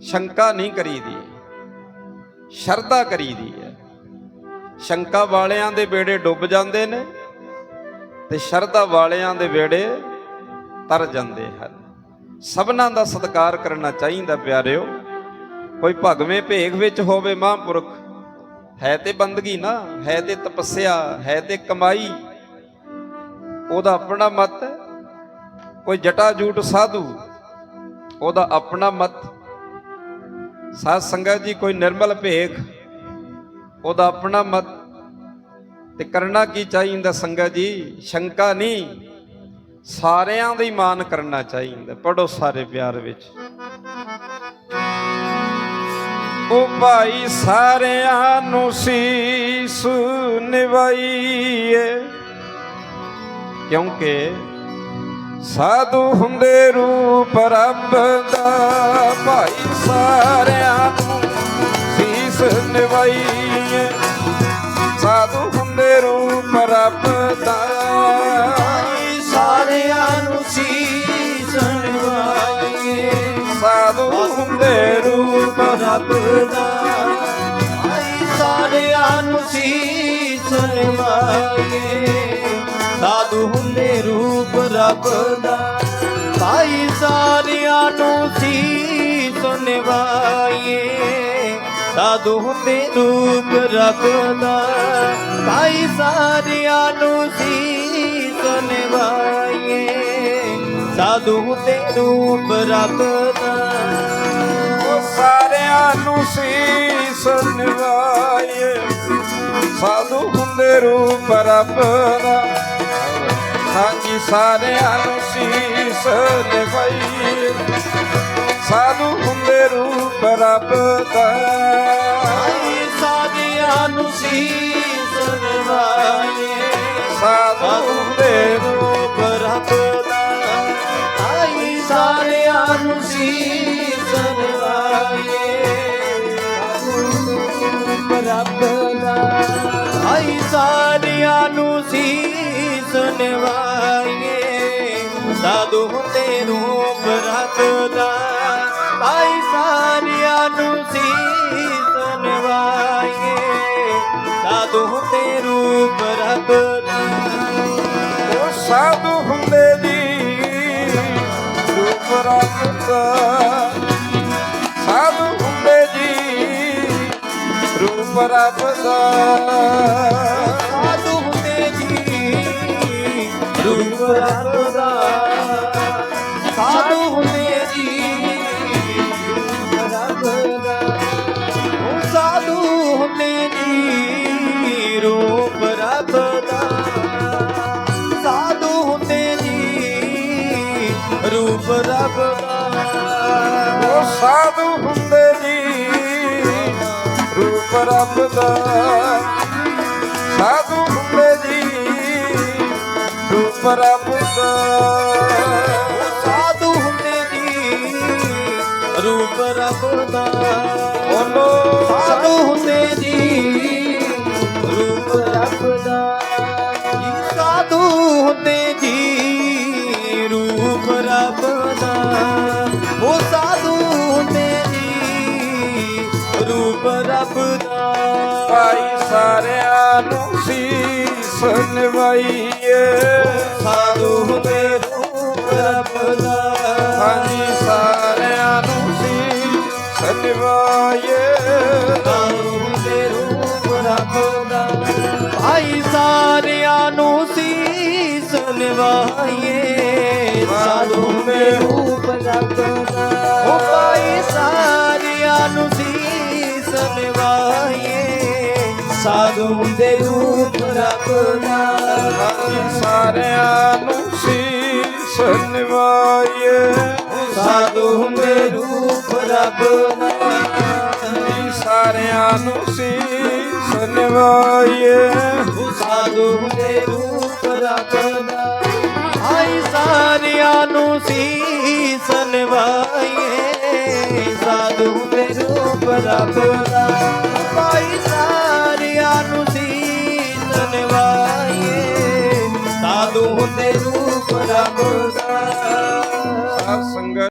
ਸ਼ੰਕਾ ਨਹੀਂ ਕਰੀਦੀ। ਸ਼ਰਧਾ ਕਰੀਦੀ ਹੈ। ਸ਼ੰਕਾ ਵਾਲਿਆਂ ਦੇ ਬੇੜੇ ਡੁੱਬ ਜਾਂਦੇ ਨੇ ਤੇ ਸ਼ਰਧਾ ਵਾਲਿਆਂ ਦੇ ਬੇੜੇ ਤਰ ਜਾਂਦੇ ਹਨ। ਸਭਨਾਂ ਦਾ ਸਤਿਕਾਰ ਕਰਨਾ ਚਾਹੀਦਾ ਪਿਆਰਿਓ। ਕੋਈ ਭਗਵੇਂ ਭੇਖ ਵਿੱਚ ਹੋਵੇ ਮਹਾਂਪੁਰਖ, ਹੈ ਤੇ ਬੰਦਗੀ ਨਾ, ਹੈ ਤੇ ਤਪੱਸਿਆ, ਹੈ ਤੇ ਕਮਾਈ। ਉਹਦਾ ਆਪਣਾ ਮਤ, ਕੋਈ ਜਟਾ ਜੂਟ ਸਾਧੂ, ਉਹਦਾ ਆਪਣਾ ਮਤ। ਸਾਧ ਸੰਗਤ ਜੀ, ਕੋਈ ਨਿਰਮਲ ਭੇਖ, ਉਹਦਾ ਆਪਣਾ ਮਤ ਤੇ ਕਰਨਾ ਕੀ ਚਾਹੀਦਾ ਸੰਗਤ ਜੀ? ਸ਼ੰਕਾ ਨਹੀਂ, ਸਾਰਿਆਂ ਦਾ ਹੀ ਮਾਨ ਕਰਨਾ ਚਾਹੀਦਾ ਪੜੋ ਸਾਰੇ ਪਿਆਰ ਵਿੱਚ। ਉਹ ਭਾਈ ਸਾਰਿਆਂ ਨੂੰ ਸੀਸ ਨਿਵਾਈਏ, ਕਿਉਂਕਿ ਸਾਧੂ ਹੁੰਦੇ ਰੂਪ ਰੱਬ ਦਾ ਭਾਈ ਸਾਰਿਆਂ ਨੂੰ ਸੀਸ ਨਿਵਾਈਏ। ਸਾਧੂ ਹੁੰਦੇ ਰੂਪ ਰੱਬ ਦਾ ਭਾਈ ਸਾਰਿਆਂ ਨੂੰ ਸੀਸ ਨਿਵਾਈਏ। ਸਾਧੂ ਹੁੰਦੇ ਰੂਪ ਰੱਬ ਦਾ ਭਾਈ ਸਾਰਿਆਂ ਨੂੰ ਸੀਸ ਨਿਵਾਈਏ। ਸਾਧੂ ਹੁੰਦੇ ਭਾਈ ਸਾਰਿਆਂ ਨੂੰ ਸੀਸ ਨਿਵਾਈਏ ਸਾਧੂ ਹੁੰਦੇ ਰੂਪ ਰੱਖਦਾ ਭਾਈ ਸਾਰਿਆਂ ਨੂੰ ਸੀਸ ਨਿਵਾਈਏ ਸਾਧੂ ਹੁੰਦੇ ਰੂਪ ਰੱਬ ਦਾ। ਸਾਰਿਆਂ ਨੂੰ ਸੀ ਨਿਵਾਏ ਸਾਧੂ ਹੁੰਦੇ ਰੂਪ ਰੱਬ ਹਾਂਜੀ ਸਾਰਿਆਂ ਨੂੰ ਸੀਸ ਨਿਵਾਏ ਸਾਧੂ ਹੁੰਦੇ ਰੂਪ ਰੱਬ ਦਾ। ਸਾਰਿਆਂ ਨੂੰ ਸੀਸ ਨਿਵਾਈਏ ਸਾਧੂ ਹੁੰਦੇ ਰੂਪ ਰੱਬ ਦਾ। ਭਾਈ ਸਾਰਿਆਂ ਨੂੰ ਸੀਸ ਰੂਪ ਰੱਬ ਦਾ। ਭਾਈ ਸਾਰਿਆਂ ਨੂੰ ਸੀਸ ਨਿਵਾਈਏ ਸਾਧੂ ਹੁੰਦੇ ਰੂਪ ਰੱਬ ਦਾ ਭਾਈ ਸਾਰਿਆਂ ਨੂੰ ਸੀਸ ਨਿਵਾਈਏ। ਸਾਧੂ ਹੁੰਦੇ ਰੂਪ ਰੱਬ ਦਾ ਉਹ ਸਾਧੂ ਹੁੰਦੇ ਰੂਪ ਦਾ ਸਾਧੂ ਹੁੰਦੇ ਜੀ ਰੂਪ ਰੱਬ ਦਾ ਸਾਧੂ ਹੁੰਦੇ ਜੀ ਰੂਪ ਰੱਬ ਦਾ ਸਾਧੂ ਹੁੰਦੇ ਜੀ। ਰੱਬ ਦਾ ਉਹ ਸਾਧੂ ਹੁੰਦੇ ਜੀ, ਰੂਪ ਰੱਬ ਦਾ। ਸਾਧੂ ਹੁੰਦੇ ਜੀ, ਰੂਪ ਰੱਬ ਦਾ। ਉਹ ਸਾਧੂ ਹੁੰਦੇ ਜੀ, ਰੂਪ ਰੱਬ ਦਾ। ਸਾਧੂ ਹੁੰਦੇ ਜੀ, ਰੂਪ ਰੱਬ ਰੱਬ ਦਾ। ਬੋਲੋ। ਸਾਧੂ ਹੁੰਦੇ ਜੀ ਰੂਪ ਰੱਬ ਦਾ। ਸਾਧੂ ਹੁੰਦੇ ਜੀ ਰੂਪ ਰੱਬ ਦਾ। ਉਹ ਸਾਧੂ ਹੁੰਦੇ ਜੀ ਰੂਪ ਰੱਬ ਦਾ। ਭਾਈ ਸਾਰਿਆਂ ਨੂੰ ਸੀਸ ਨਿਵਾਈਏ। ਸਾਧੂ ਹੁੰਦੇ ਨਿਵਾਈਏ ਸਾਧੂ ਹੁੰਦੇ ਰੂਪ ਰੱਬ ਦਾ ਭਾਈ ਸਾਰਿਆਂ ਨੂੰ ਸੀਸ ਨਿਵਾਈਏ ਸਾਧੂ ਦੇ ਰੂਪ ਰੱਬ ਦਾ ਉਹ ਭਾਈ ਸਾਰਿਆਂ ਨੂੰ ਸੀਸ ਨਿਵਾਈਏ ਸਾਧੂ ਦੇ ਰੂਪ ਰੱਬ ਦਾ ਹਾਂਜੀ ਸਾਰਿਆਂ ਨੂੰ ਸੀਸ ਨਿਵਾਈਏ ਸਾਧੂ ਦੇ ਰੂਪ ਰੱਬ ਦਾ ਸਾਰਿਆਂ ਨੂੰ ਸੀਸ ਨਿਵਾਈਏ ਸਾਧੂ ਦੇ ਰੂਪ ਰੱਬ ਦਾ ਆਈ ਸਾਰਿਆਂ ਨੂੰ ਸੀਸ ਨਿਵਾਈਏ ਸਾਧੂ ਦੇ ਰੂਪ ਰੱਬ ਦਾ